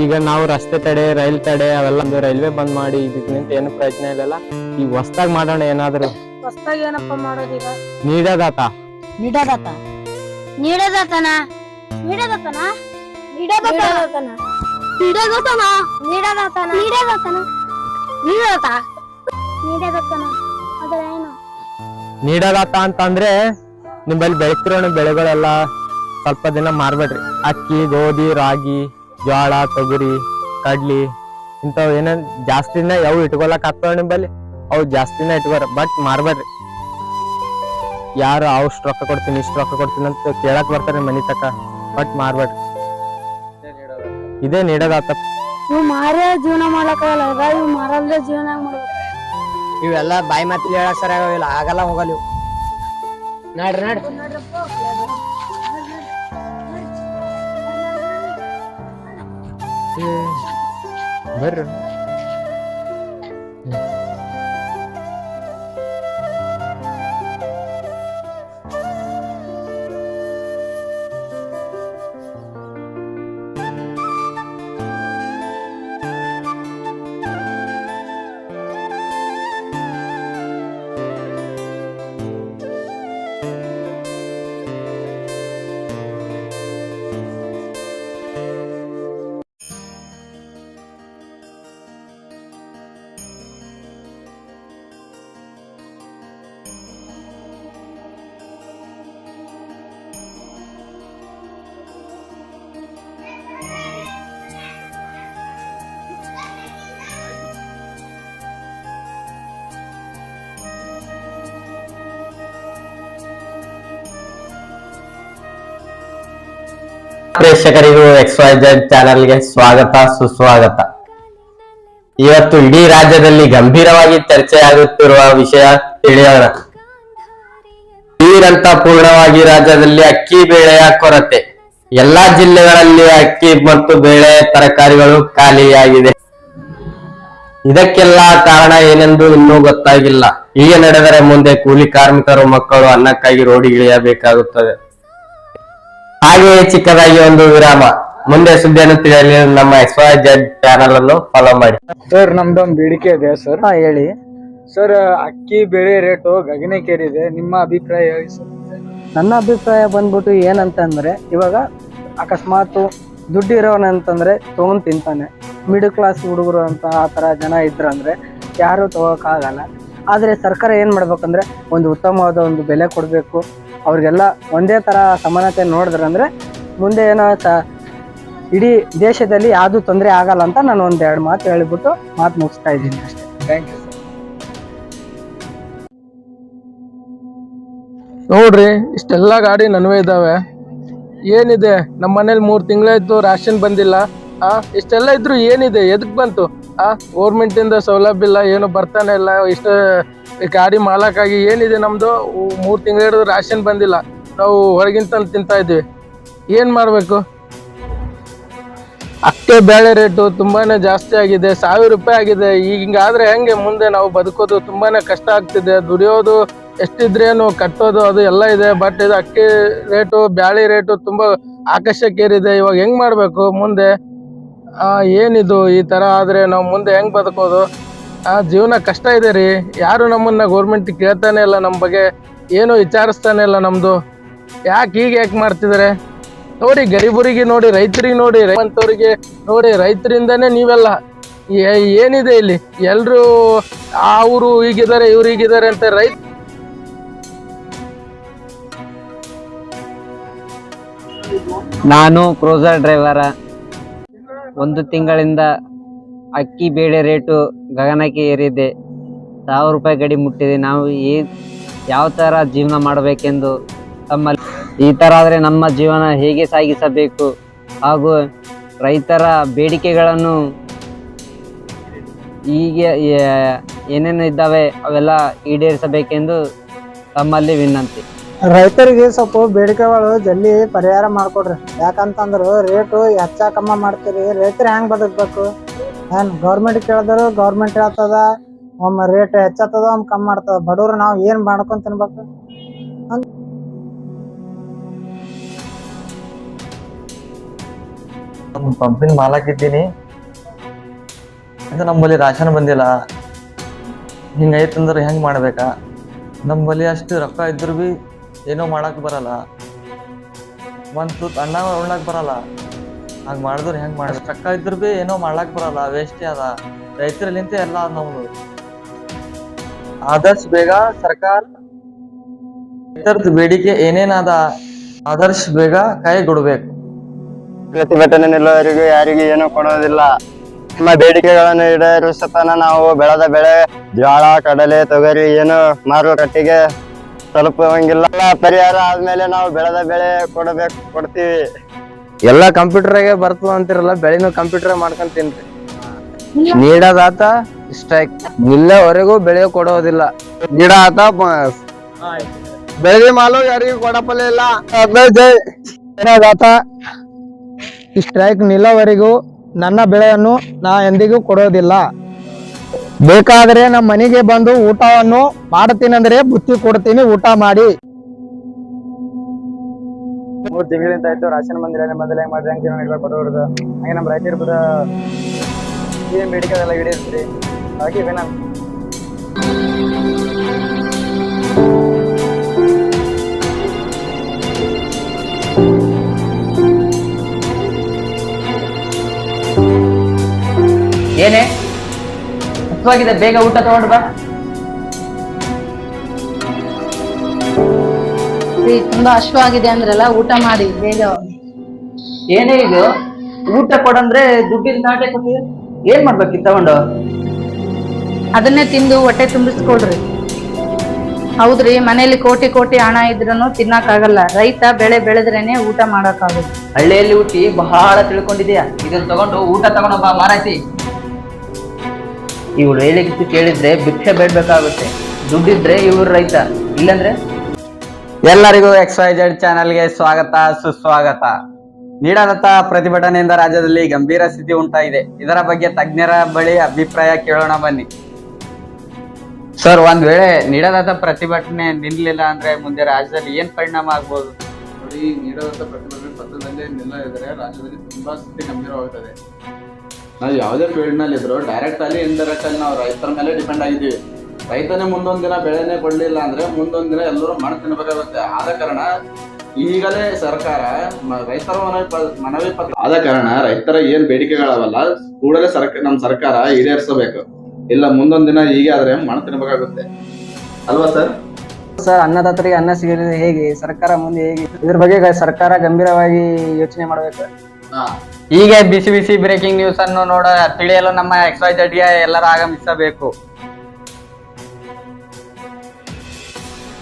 ಈಗ ನಾವು ರಸ್ತೆ ತಡೆ ರೈಲ್ ತಡೆ ಅವೆಲ್ಲ ಒಂದು ರೈಲ್ವೆ ಬಂದ್ ಮಾಡಿ ಇದಕ್ಕಿಂತ ಏನು ಪ್ರಯತ್ನ ಇಲ್ಲಲ್ಲ. ಈಗ ಹೊಸ್ದಾಗ್ ಮಾಡೋಣ ಏನಾದ್ರು? ಹೊಸ್ದಾಗಿ ಏನಪ್ಪ ಮಾಡೋದೀಗ ನೀಡದಾತ. ನೀಡದತ್ತ ನೀಡದಾತನ? ನೀಡದಾತನ? ನೀಡದಾತನ. ನೀಡದತನ. ನೀಡದತನ. ನೀಡದತನ. ನೀಡದತ. ನೀಡದತನ. ಅದರ ಏನು? ನೀಡದಾತ ಅಂತಂದ್ರೆ ನಿಮ್ಮಲ್ಲಿ ಬೆಳಿತಿರೋ ಬೆಳೆಗಳೆಲ್ಲ ಸ್ವಲ್ಪ ದಿನ ಮಾರ್ಬೇಡ್ರಿ. ಅಕ್ಕಿ ಗೋಧಿ ರಾಗಿ. ಜೋಳ ತೊಗರಿ ಕಡ್ಲಿ ಇಂಥವ್ ಏನೇನ್ ಜಾಸ್ತಿನ ಯಾವ ಇಟ್ಕೊಳಕ್ ಆಗ್ತಾವ ನಿಂಬಲ್ಲಿ? ಅವು ಜಾಸ್ತಿನ ಇಟ್ಕೋರ. ಬಟ್ ಮಾರ್ಬೇಡ್ರಿ. ಯಾರು ಅವಷ್ಟು ರೊಕ್ಕ ಕೊಡ್ತೀನಿ ಇಷ್ಟು ರೊಕ್ಕ ಕೊಡ್ತೀನಿ ಅಂತ ಕೇಳಕ್ ಬರ್ತಾರೆ ಮನಿ ತಕ ಬಟ್ ಮಾರ್ಬೇಡ್ರಿ. ಇದೇ ನೀಡೋದಾತ ಇವ್ ಮಾರೇ ಜೀವನ ಮಾಡಕ್ಕಾಗಲ್ಲ. ಅದ ಇವ್ ಮಾರಲ್ದೇ ಜೀವನ ಮಾಡ್ಬೇಕು. ಇವೆಲ್ಲ ಬಾಯಿ ಮಾತಿಲ್ ಹೇಳಕ್ ಸರಿ ಆಗಲ್ಲ ಆಗಲ್ಲ ಹೋಗಲ್ಲ ಇವು. ನಾಡ್ರಿ ನಡ್ರಿ. que ver ಪ್ರೇಕ್ಷಕರಿಗೂ ಎಕ್ಸ್ ವೈ ಜೆಡ್ ಚಾನೆಲ್ಗೆ ಸ್ವಾಗತ, ಸುಸ್ವಾಗತ. ಇವತ್ತು ಇಡೀ ರಾಜ್ಯದಲ್ಲಿ ಗಂಭೀರವಾಗಿ ಚರ್ಚೆಯಾಗುತ್ತಿರುವ ವಿಷಯ ತಿಳಿಯೋಣ. ನೀರಂತ ಪೂರ್ಣವಾಗಿ ರಾಜ್ಯದಲ್ಲಿ ಅಕ್ಕಿ ಬೇಳೆಯ ಕೊರತೆ. ಎಲ್ಲಾ ಜಿಲ್ಲೆಗಳಲ್ಲಿ ಅಕ್ಕಿ ಮತ್ತು ಬೇಳೆ ತರಕಾರಿಗಳು ಖಾಲಿಯಾಗಿದೆ. ಇದಕ್ಕೆಲ್ಲ ಕಾರಣ ಏನೆಂದು ಇನ್ನೂ ಗೊತ್ತಾಗಿಲ್ಲ. ಹೀಗೆ ನಡೆದರೆ ಮುಂದೆ ಕೂಲಿ ಕಾರ್ಮಿಕರು ಮಕ್ಕಳು ಅನ್ನಕ್ಕಾಗಿ ರೋಡಿಗಿಳಿಯಬೇಕಾಗುತ್ತದೆ ಹಾಗೆಯೇ ಚಿಕ್ಕದಾಗಿ ಒಂದು ವಿರಾಮ. ಮುಂದೆ ಸುದ್ದಿಯನ್ನು ತಿಳಿಯಲು ನಮ್ಮ ಎಕ್ಸ್ ವೈ ಜೆಡ್ ಚಾನಲ್ ಅನ್ನು ಫಾಲೋ ಮಾಡಿ. ಸರ್ ನಮ್ದೊಂದು ಬೇಡಿಕೆ ಇದೆ ಸರ್ ಹೇಳಿ. ಸರ್ ಅಕ್ಕಿ ಬೆಳೆ ರೇಟು ಗಗನಕ್ಕೇರಿದೆ ನಿಮ್ಮ ಅಭಿಪ್ರಾಯ ಹೇಳಿ ಸರ್ ನನ್ನ ಅಭಿಪ್ರಾಯ ಬಂದ್ಬಿಟ್ಟು ಏನಂತಂದ್ರೆ ಇವಾಗ ಅಕಸ್ಮಾತ್ ದುಡ್ಡು ಇರೋನಂತಂದ್ರೆ ತಗೊಂಡ್ ತಿಂತಾನೆ. ಮಿಡಲ್ ಕ್ಲಾಸ್ ಹುಡುಗರು ಅಂತ ಆ ತರ ಜನ ಇದ್ರಂದ್ರೆ ಯಾರು ತಗೋಕ್ಕಾಗಲ್ಲ ಆದರೆ ಸರ್ಕಾರ ಏನು ಮಾಡ್ಬೇಕಂದ್ರೆ ಒಂದು ಉತ್ತಮವಾದ ಒಂದು ಬೆಲೆ ಕೊಡಬೇಕು. ಅವ್ರಿಗೆಲ್ಲ ಒಂದೇ ಥರ ಸಮಾನತೆ ನೋಡಿದ್ರೆ ಅಂದರೆ ಮುಂದೆ ಏನೋ ಸ ಇಡೀ ದೇಶದಲ್ಲಿ ಯಾವುದು ತೊಂದರೆ ಆಗಲ್ಲ ಅಂತ ನಾನು ಒಂದು ಎರಡು ಮಾತು ಹೇಳಿಬಿಟ್ಟು ಮಾತು ಮುಗಿಸ್ತಾ ಇದ್ದೀನಿ ಅಷ್ಟೇ. ಥ್ಯಾಂಕ್ ಯು ನೋಡ್ರಿ ಇಷ್ಟೆಲ್ಲ ಗಾಡಿ ನನ್ವೇ ಇದ್ದಾವೆ ಏನಿದೆ? ನಮ್ಮ ಮನೇಲಿ ಮೂರು ತಿಂಗಳಾಯ್ತು ರಾಷನ್ ಬಂದಿಲ್ಲ. ಆ ಇಷ್ಟೆಲ್ಲ ಇದ್ರು ಏನಿದೆ? ಎದಕ್ ಬಂತು? ಆ ಗೌರ್ಮೆಂಟ್ ಇಂದ ಸೌಲಭ್ಯ ಇಲ್ಲ, ಏನು ಬರ್ತಾನೆ ಇಲ್ಲ, ಇಷ್ಟ ಗಾಡಿ ಮಾಲಕ್ಕಾಗಿ ಏನಿದೆ ನಮ್ದು? ಮೂರು ತಿಂಗಳ ಹಿಡಿದು ರಾಷನ್ ಬಂದಿಲ್ಲ. ನಾವು ಹೊರಗಿನ ತಂದು ತಿಂತಾ ಇದ್ವಿ ಏನ್ ಮಾಡ್ಬೇಕು? ಅಕ್ಕೆ ಬೇಳೆ ರೇಟು ತುಂಬಾನೇ ಜಾಸ್ತಿ ಆಗಿದೆ, ಸಾವಿರ ರೂಪಾಯಿ ಆಗಿದೆ. ಈಗ ಹಿಂಗಾದ್ರೆ ಹೆಂಗೆ ಮುಂದೆ ನಾವು ಬದುಕೋದು? ತುಂಬಾನೇ ಕಷ್ಟ ಆಗ್ತಿದೆ. ದುಡಿಯೋದು ಎಷ್ಟಿದ್ರೇನು, ಕಟ್ಟೋದು ಅದು ಎಲ್ಲ ಇದೆ. ಬಟ್ ಇದು ಅಕ್ಕಿ ರೇಟು ಬ್ಯಾಳಿ ರೇಟು ತುಂಬಾ ಆಕಾಶಕ್ಕೇರಿದೆ ಇವಾಗ ಹೆಂಗ್ ಮಾಡ್ಬೇಕು ಮುಂದೆ? ಏನಿದು ಈ ತರ ಆದ್ರೆ ನಾವು ಮುಂದೆ ಹೆಂಗ್ ಬದುಕೋದು? ಜೀವನ ಕಷ್ಟ ಇದೆ ರೀ. ಯಾರು ನಮ್ಮನ್ನ ಗೌರ್ಮೆಂಟ್ ಕೇಳ್ತಾನೆ ಇಲ್ಲ ನಮ್ಮ ಬಗ್ಗೆ ಏನು ವಿಚಾರಿಸ್ತಾನೆ ಇಲ್ಲ ನಮ್ದು. ಯಾಕೆ ಈಗ ಯಾಕೆ ಮಾಡ್ತಿದಾರೆ? ನೋಡಿ, ಗರೀಬರಿಗೆ ನೋಡಿ, ರೈತರಿಗೆ ನೋಡಿ ರೈತರಿಗೆ ನೋಡಿ, ರೈತರಿಂದನೇ ನೀವೆಲ್ಲ. ಏನಿದೆ ಇಲ್ಲಿ? ಎಲ್ಲರೂ ಅವರು ಹೀಗಿದ್ದಾರೆ, ಇವ್ರು ಹೀಗಿದ್ದಾರೆ ಅಂತ ರೈತ ನಾನು ಕ್ರೋಸರ್ ಡ್ರೈವರ ಒಂದು ತಿಂಗಳಿಂದ ಅಕ್ಕಿ ಬೇಳೆ ರೇಟು ಗಗನಕ್ಕೆ ಏರಿದೆ. ಸಾವಿರ ರೂಪಾಯಿ ಗಡಿ ಮುಟ್ಟಿದೆ. ನಾವು ಈ ಯಾವ ಥರ ಜೀವನ ಮಾಡಬೇಕೆಂದು ತಮ್ಮಲ್ಲಿ ಈ ಥರ ಆದರೆ ನಮ್ಮ ಜೀವನ ಹೇಗೆ ಸಾಗಿಸಬೇಕು? ಹಾಗೂ ರೈತರ ಬೇಡಿಕೆಗಳನ್ನು ಹೀಗೆ ಏನೇನು ಇದ್ದಾವೆ ಅವೆಲ್ಲ ಈಡೇರಿಸಬೇಕೆಂದು ತಮ್ಮಲ್ಲಿ ವಿನಂತಿ. ರೈತರಿಗೆ ಸ್ವಲ್ಪ ಬೇಡಿಕೆಗಳು ಜಲ್ದಿ ಪರಿಹಾರ ಮಾಡಿಕೊಡ್ರಿ. ಯಾಕಂತಂದ್ರೆ ರೇಟು ಹೆಚ್ಚ ಕಮ್ಮ ಮಾಡ್ತೀರಿ. ರೈತರು ಹೆಂಗೆ ಬದುಕ್ಬೇಕು? ಏನ್ ಗೌರ್ಮೆಂಟ್ ಕೇಳಿದ್ರು ಗೌರ್ಮೆಂಟ್ ಹೇಳ್ತದ, ಒಮ್ಮೆ ರೇಟ್ ಹೆಚ್ಚತ್ತದ, ಒಮ್ಮೆ ಕಮ್ಮಿ ಮಾಡ್ತದ. ಬಡವ್ರು ನಾವು ಏನು ಮಾಡ್ಕೊಂಡು ತಿನ್ಬೇಕು? ಪಂಪಿನ ಮಾಲಕ್ ಇದ್ದೀನಿ. ಅದು ನಮ್ಮಲ್ಲಿ ರಾಶನ್ ಬಂದಿಲ್ಲ. ಹಿಂಗೈತಂದ್ರೆ ಹೆಂಗ್ ಮಾಡ್ಬೇಕಾ? ನಮ್ಮಲ್ಲಿ ಅಷ್ಟು ರೊಕ್ಕ ಇದ್ರು ಬಿ ಏನೋ ಮಾಡಕ್ ಬರಲ್ಲ. ಒಂದ್ ತುತ್ ಅಣ್ಣ ಉಣ್ಣಕ್ ಬರಲ್ಲ. ಹಂಗ ಮಾಡಿದ್ರೆ ಹೆಂಗ್ ಮಾಡ ಚಕ್ಕ ಇದ್ರು ಬಿ ಏನೋ ಮಾಡ್ಲಾಕ್ ಬರಲ್ಲ, ವೇಸ್ಟೇ ಅದ. ರೈತರಲ್ಲಿಂತ ಎಲ್ಲ ನಮ್ದು. ಆದರ್ಶ್ ಬೇಗ ಸರ್ಕಾರ ರೈತರದ್ ಬೇಡಿಕೆ ಏನೇನಾದ ಆದರ್ಶ್ ಬೇಗ ಕೈ ಕೈಗೊಡ್ಬೇಕು ಪ್ರತಿಭಟನೆ ನಿಲ್ಲೋರಿಗೂ ಯಾರಿಗೂ ಏನೂ ಕೊಡೋದಿಲ್ಲ. ನಮ್ಮ ಬೇಡಿಕೆಗಳನ್ನು ಈಡೇರಿಸತನ ನಾವು ಬೆಳೆದ ಬೆಳೆ, ಜ್ವಾಳ, ಕಡಲೆ, ತೊಗರಿ, ಏನು ಮಾರುಕಟ್ಟೆಗೆ ತಲುಪುವಂಗಿಲ್ಲ. ಪರಿಹಾರ ಆದ್ಮೇಲೆ ನಾವು ಬೆಳೆದ ಬೆಳೆ ಕೊಡಬೇಕು ಕೊಡ್ತೀವಿ. ಎಲ್ಲ ಕಂಪ್ಯೂಟರ್ಗೆ ಬರ್ತದ ಅಂತಿರಲ್ಲ ಬೆಳಿನು ಕಂಪ್ಯೂಟರ್ ಮಾಡ್ಕೊಂತೀನಿ ನೀಡದಾತ ಸ್ಟ್ರೈಕ್ ಇಲ್ಲವರೆಗೂ ಬೆಳೆ ಕೊಡೋದಿಲ್ಲ. ಗಿಡ ಆತ ಬೆಳೆದ ಮಾಲು ಯಾರಿಗೂ ಕೊಡಪಲ್ಲ ಇಲ್ಲ. ನೀಡೋದಾತ ಸ್ಟ್ರೈಕ್ ನಿಲ್ಲವರೆಗೂ ನನ್ನ ಬೆಳೆಯನ್ನು ನಾ ಎಂದಿಗೂ ಕೊಡೋದಿಲ್ಲ. ಬೇಕಾದರೆ ನಮ್ಮ ಮನೆಗೆ ಬಂದು ಊಟವನ್ನು ಮಾಡ್ತೀನಿ ಅಂದ್ರೆ ಬುತ್ತಿ ಕೊಡ್ತೀನಿ. ಊಟ ಮಾಡಿ. ಮೂರ್ ತಿಂಗಳಿಂದ ಆಯ್ತು ರಾಷನ್ ಬಂದಿಲ್ಲ ನಿಮ್ಮ ಹೆಂಗ್ ಮಾಡಿದ್ರೆ ಜೀವನ ಬಡವ್ರದ್ದು ಹಂಗೆ ನಮ್ಮ ರೈತರ ಬದ ಏನ್ ಬೇಡಿಕೆ ಅದೆಲ್ಲ ಈಡೇರಿಸ್ರಿ ಹಾಗೆ ನಾನು ಏನೇ? ಹಸುವಾಗಿದೆ ಬೇಗ ಊಟ ತಗೊಂಡು ಬಾ. ತುಂಬಾ ಹಶ್ವಾಗಿದೆ ಅಂದ್ರಲ್ಲ ಊಟ ಮಾಡಿ ಬೇಗ. ಏನೇ ಇದು? ಊಟ ಕೊಡಂದ್ರೆ ದುಡ್ಡಿನ ನಾಟೆ ಕೊಟ್ಟಿದೆ ಏನ್ ಮಾಡ್ಬೇಕಿತ್ತು ತಗೊಂಡು? ಅದನ್ನೇ ತಿಂದು ಹೊಟ್ಟೆ ತುಂಬಿಸ್ಕೊಡ್ರಿ. ಹೌದ್ರಿ ಮನೇಲಿ ಕೋಟಿ ಕೋಟಿ ಹಣ ಇದ್ರೂ ತಿನ್ನಕ್ಕಾಗಲ್ಲ. ರೈತ ಬೆಳೆ ಬೆಳೆದ್ರೇನೆ ಊಟ ಮಾಡಕ್ಕಾಗಲ್ಲ. ಹಳ್ಳಿಯಲ್ಲಿ ಹುಟ್ಟಿ ಬಹಳ ತಿಳ್ಕೊಂಡಿದ್ಯಾ ಇದನ್ನ ತಗೊಂಡು ಊಟ ತಗೊಂಡು ಮಾರಾಯ್ತಿ ಇವಳು ಹೇಳಿದ್ದು ಕೇಳಿದ್ರೆ ಭಿಕ್ಷೆ ಬೇಡಬೇಕಾಗುತ್ತೆ. ದುಡ್ಡಿದ್ರೆ ಇವ್ರು ರೈತ. ಇಲ್ಲಂದ್ರೆ? ಎಲ್ಲರಿಗೂ ಎಕ್ಸ್ ವೈ ಜೆಡ್ ಚಾನಲ್ಗೆ ಸ್ವಾಗತ ಸುಸ್ವಾಗತ. ನೀಡದತ್ತ ಪ್ರತಿಭಟನೆಯಿಂದ ರಾಜ್ಯದಲ್ಲಿ ಗಂಭೀರ ಸ್ಥಿತಿ ಉಂಟಾಗಿದೆ. ಇದರ ಬಗ್ಗೆ ತಜ್ಞರ ಬಳಿ ಅಭಿಪ್ರಾಯ ಕೇಳೋಣ ಬನ್ನಿ. ಸರ್ ಒಂದ್ ವೇಳೆ ನೀಡದಾತ ಪ್ರತಿಭಟನೆ ನಿಲ್ಲಲಿಲ್ಲ ಅಂದ್ರೆ ಮುಂದೆ ರಾಜ್ಯದಲ್ಲಿ ಏನ್ ಪರಿಣಾಮ ಆಗ್ಬೋದು? ನೋಡಿ ನೀಡದಂತ ಪ್ರತಿಭಟನೆ ಪತ್ರದಲ್ಲಿ ನಿಲ್ಲದಿದ್ರೆ ರಾಜ್ಯದಲ್ಲಿ ತುಂಬಾ ಸ್ಥಿತಿ ಗಂಭೀರವಾಗುತ್ತದೆ. ನಾವು ಯಾವುದೇ ಫೀಲ್ಡ್ನಲ್ಲಿ ಇದ್ರು ಡೈರೆಕ್ಟ್ ಅಲ್ಲಿ ಇಂಡೈರೆಕ್ಟ್ ಅಲ್ಲಿ ನಾವು ರೈತರ ಮೇಲೆ ಡಿಪೆಂಡ್ ಆಗಿದ್ದೀವಿ. ರೈತನೇ ಮುಂದೊಂದ್ ದಿನ ಬೆಳೆನೇ ಕೊಡ್ಲಿಲ್ಲ ಅಂದ್ರೆ ಮುಂದೊಂದ್ ದಿನ ಎಲ್ಲರೂ ಮಣ್ಣು ತಿನ್ಬೇಕಾಗುತ್ತೆ. ಆದ ಕಾರಣ ಈಗಲೇ ಸರ್ಕಾರ ರೈತರ ಮನವಿ ಮನವಿ ಪತ್ರ. ಆದ ಕಾರಣ ರೈತರ ಏನ್ ಬೇಡಿಕೆಗಳವಲ್ಲ, ಕೂಡಲೇ ಸರ್ಕ, ನಮ್ ಸರ್ಕಾರ ಈಡೇರಿಸಬೇಕು. ಇಲ್ಲ ಮುಂದೊಂದ್ ದಿನ ಹೀಗೆ ಆದ್ರೆ ಮಣ ತಿನ್ಬೇಕಾಗುತ್ತೆ. ಅಲ್ವಾ ಸರ್? ಸರ್, ಅನ್ನದಾತರಿಗೆ ಅನ್ನ ಸಿಗಲಿದೆ. ಹೇಗೆ? ಸರ್ಕಾರ ಮುಂದೆ ಹೇಗೆ? ಇದ್ರ ಬಗ್ಗೆ ಸರ್ಕಾರ ಗಂಭೀರವಾಗಿ ಯೋಚನೆ ಮಾಡಬೇಕು. ಹೀಗೆ ಬಿಸಿ ಬಿಸಿ ಬ್ರೇಕಿಂಗ್ ನ್ಯೂಸ್ ಅನ್ನು ನೋಡ, ತಿಳಿಯಲು ನಮ್ಮ ಎಕ್ಸ್ ವೈ ಗೆ ಎಲ್ಲರೂ ಆಗಮಿಸಬೇಕು.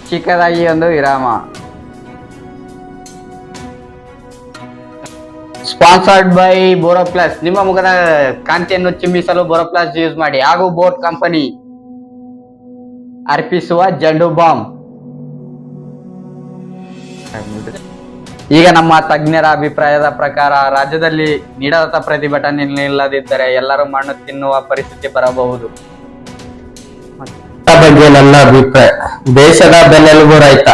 ಚಿಕ್ಕದಾಗಿ ಒಂದು ವಿರಾಮ. ಸ್ಪಾನ್ಸರ್ಡ್ ಬೈ ಬೋರೋ ಪ್ಲಸ್ ನಿಮ್ಮ ಮುಖದ ಕಾಂತಿಯನ್ನು ಚಿಮ್ಮಿಸಲು ಬೋರೋ ಪ್ಲಸ್ ಯೂಸ್ ಮಾಡಿ. ಹಾಗೂ ಬೋಟ್ ಕಂಪನಿ ಅರ್ಪಿಸುವ ಜಂಡು ಬಾಂಬ್ ಈಗ ನಮ್ಮ ತಜ್ಞರ ಅಭಿಪ್ರಾಯದ ಪ್ರಕಾರ ರಾಜ್ಯದಲ್ಲಿ ನೀಡದ ಪ್ರತಿಭಟನೆ ಇಲ್ಲದಿದ್ದರೆ ಎಲ್ಲರೂ ಮಣ್ಣು ತಿನ್ನುವ ಪರಿಸ್ಥಿತಿ ಬರಬಹುದು. ಬಗ್ಗೆ ನನ್ನ ಅಭಿಪ್ರಾಯ, ದೇಶದ ಬೆನ್ನೆಲುಬು ರೈತ,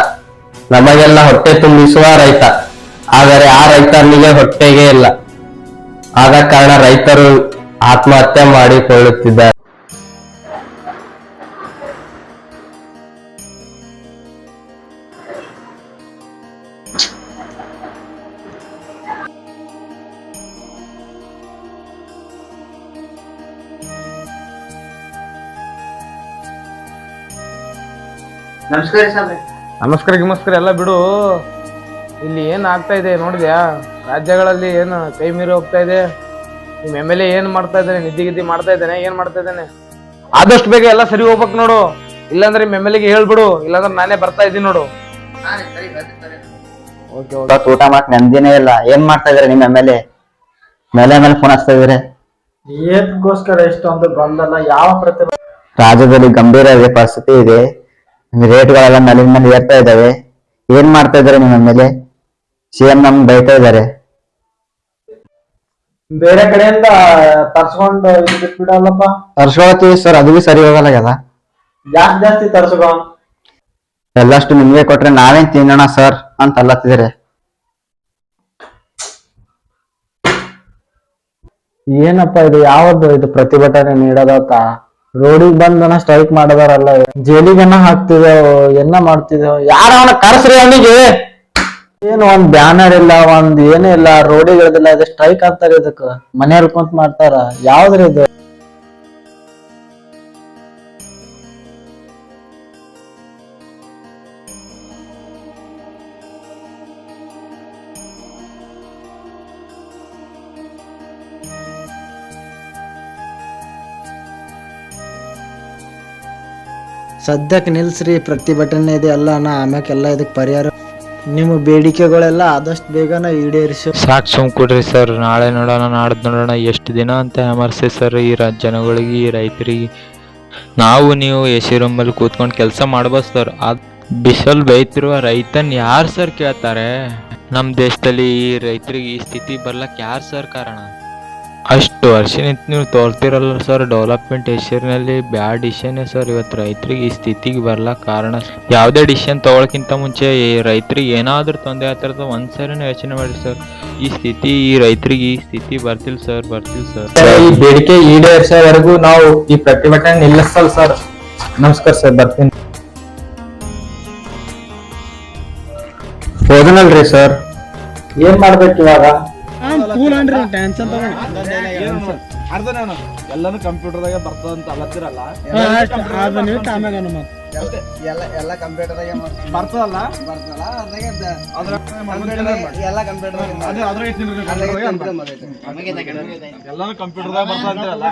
ನಮಗೆಲ್ಲ ಹೊಟ್ಟೆ ತುಂಬಿಸುವ ರೈತ, ಆದರೆ ಆ ರೈತನಿಗೆ ಹೊಟ್ಟೆಗೆ ಇಲ್ಲ. ಆದ ಕಾರಣ ರೈತರು ಆತ್ಮಹತ್ಯೆ ಮಾಡಿಕೊಳ್ಳುತ್ತಿದ್ದಾರೆ. ನಮಸ್ಕಾರ ನಮಸ್ಕಾರ ಗಿಮಸ್ಕಾರ ಎಲ್ಲ ಬಿಡು. ಇಲ್ಲಿ ಏನ್ ಆಗ್ತಾ ಇದೆ ನೋಡಿದ್ಯಾ? ರಾಜ್ಯಗಳಲ್ಲಿ ಏನು ಕೈ ಮೀರಿ ಹೋಗ್ತಾ ಇದೆ? ನಿಮ್ ಎಂ ಎಲ್ ಎ ಏನ್ ಮಾಡ್ತಾ ಇದ್ದಾನೆ? ನಿದ್ದಿ ಗಿದ್ದಿ ಮಾಡ್ತಾ ಇದ್ದಾನೆ? ಏನ್ ಮಾಡ್ತಾ ಇದ್ದಾನೆ? ಆದಷ್ಟು ಬೇಗ ಎಲ್ಲ ಸರಿ ಹೋಗ್ಬೇಕು ನೋಡು. ಇಲ್ಲಾಂದ್ರೆ ನಿಮ್ ಎಂ ಎಲ್ ಎಗೆ ಹೇಳ್ಬಿಡು. ಇಲ್ಲಾಂದ್ರೆ ನಾನೇ ಬರ್ತಾ ಇದ್ದೀನಿ ನೋಡು. ಓಕೆ ಇವತ್ತು ಊಟ ಮಾಡಕ್ ನೆಮ್ಮದಿನೇ ಇಲ್ಲ. ಏನ್ ಮಾಡ್ತಾ ಇದಾರೆ ನಿಮ್ ಎಂ ಎಲ್ ಎ ಮೇಲೆ ಮೇಲೆ ಫೋನ್ ಹಚ್ತಾ ಇದಾರೆ ಏನ್ಗೋಸ್ಕರ ಇಷ್ಟೊಂದು ಗೊಂದಲ ಯಾವ ಪ್ರತಿ ರಾಜ್ಯದಲ್ಲಿ ಗಂಭೀರ ಇದೆ ಪರಿಸ್ಥಿತಿ ಇದೆ. ರೇಟ್ಗಳೆಲ್ಲ ಮೇಲಿನ ಮೇಲೆ ಏರ್ತಾ ಇದ್ದಾವೆ. ಏನ್ ಮಾಡ್ತಾ ಇದಾರೆ ನಿಮ್ಮ ಮೇಲೆ ಸಿ ಎಂ ಸಿಎಂ ನಮ್ ಬೈತಾ ಇದಾರೆ ಬೇರೆ ಕಡೆಯಿಂದ ತರ್ಸ್ಕೊಂಡು ಬಿಡಲ್ಲಪ್ಪ. ಬಿಟ್ಬಿಡಲ್ಲಪ್ಪ ತರ್ಸ್ಕೊಳತ್ತೀವಿ ಸರ್ ಅದು ಬಿ ಸರಿ ಹೋಗಲ್ಲ ಜಾಸ್ತಿ ಜಾಸ್ತಿ ತರ್ಸ್ಕೊ. ಎಲ್ಲಷ್ಟು ನಿಮ್ಗೆ ಕೊಟ್ರೆ ನಾವೇನ್ ತಿನ್ನೋಣ ಸರ್ ಅಂತ ಅಲ್ಲತ್ತಿದ್ದಾರೆ. ಏನಪ್ಪ ಇದು ಯಾವ್ದು ಇದು ಪ್ರತಿಭಟನೆ ನೀಡೋದತ್ತ ರೋಡಿಗೆ ಬಂದನ ಸ್ಟ್ರೈಕ್ ಮಾಡದಾರಲ್ಲ ಜೈಲಿಗನ್ನ ಹಾಕ್ತಿದೇವ್ ಎನ್ನ ಮಾಡ್ತಿದೇವ್ ಯಾರ ಅವನ ಕರ್ಸ್ರಿ ಅವನಿಗೆ? ಏನು ಒಂದ್ ಬ್ಯಾನರ್ ಇಲ್ಲ ಒಂದ್ ಏನೂ ಇಲ್ಲ, ರೋಡಿಗೆ ಇಳ್ದಿಲ್ಲ ಇದು ಸ್ಟ್ರೈಕ್ ಅಂತಾರ ಇದಕ್ಕ. ಮನೆಯವ್ರ ಕುಂತ ಮಾಡ್ತಾರ. ಯಾವ್ದ್ರಿ ಇದು? ಸದ್ಯಕ್ಕೆ ನಿಲ್ಸ್ರಿ, ಪ್ರತಿಭಟನೆ ಇದೆ ಅಲ್ಲ ನಾ ಆಮ್ಯಾಕೆಲ್ಲ ಇದಕ್ಕೆ ಪರಿಹಾರ. ನಿಮ್ಮ ಬೇಡಿಕೆಗಳೆಲ್ಲ ಆದಷ್ಟು ಬೇಗನ ಈಡೇರಿಸಿ. ಸಾಕು ಸುಮ್ ಕೊಡ್ರಿ ಸರ್, ನಾಳೆ ನೋಡೋಣ, ನಾಡ್ದು ನೋಡೋಣ, ಎಷ್ಟು ದಿನ ಅಂತ ಹೆಮರ್ಸಿ ಸರ್, ಈ ಜನಗಳಿಗೆ, ಈ ರೈತರಿಗೆ. ನಾವು ನೀವು ಎ ಸಿ ರೂಮಲ್ಲಿ ಕೂತ್ಕೊಂಡು ಕೆಲಸ ಮಾಡ್ಬೋದು ಸರ್. ಅದು ಬಿಸಲ್ ಬೈತಿರುವ ರೈತನ್ ಯಾರು ಸರ್ ಕೇಳ್ತಾರೆ? ನಮ್ಮ ದೇಶದಲ್ಲಿ ಈ ರೈತರಿಗೆ ಈ ಸ್ಥಿತಿ ಬರ್ಲಕ್ಕೆ ಯಾರು ಸರ್ ಕಾರಣ? ಅಷ್ಟು ವರ್ಷ ನಿಂತು ನೀವು ತೋರ್ತಿರಲ್ಲ ಸರ್ ಡೆವಲಪ್ಮೆಂಟ್ ಹೆಸರಿನಲ್ಲಿ ಬ್ಯಾಡ್ ಡಿಸಿಷನ್ನೇ ಸರ್ ಇವತ್ತು ರೈತರಿಗೆ ಈ ಸ್ಥಿತಿಗೆ ಬರಲ ಕಾರಣ ಯಾವುದೇ ಡಿಸಿಷನ್ ತೊಗೊಳಕ್ಕಿಂತ ಮುಂಚೆ ಈ ರೈತರಿಗೆ ಏನಾದರೂ ತೊಂದರೆ ಆಗ್ತಿರ್ತದೆ ಒಂದು ಸರಿನೂ ಯೋಚನೆ ಮಾಡಿ ಸರ್ ಈ ಸ್ಥಿತಿ ಈ ರೈತರಿಗೆ ಈ ಸ್ಥಿತಿ ಬರ್ತಿಲ್ಲ ಸರ್ ಬರ್ತಿಲ್ಲ ಸರ್ ಈ ಬೇಡಿಕೆ ಈಡೇರಿಸೋವರೆಗೂ ನಾವು ಈ ಪ್ರತಿಭಟನೆ ನಿಲ್ಲಿಸಲ್ಲ ಸರ್ ನಮಸ್ಕಾರ ಸರ್ ಬರ್ತೀನಿ. ಹೋದನಲ್ರಿ ಸರ್ ಏನ್ ಮಾಡ್ಬೇಕು ಇವಾಗ? ಎಲ್ಲಾನು ಕಂಪ್ಯೂಟರ್ದಾಗ ಬರ್ತದಂತ ಅಲ್ಲತ್ತಿರಲ್ಲ? ಎಲ್ಲ ಎಲ್ಲ ಕಂಪ್ಯೂಟರ್ ಬರ್ತದಲ್ಲ? ಬರ್ತದಲ್ಲ ಎಲ್ಲ ಕಂಪ್ಯೂಟರ್ ಎಲ್ಲಾನು ಕಂಪ್ಯೂಟರ್ದಾಗ ಬರ್ತದಂತಿರಲ್ಲ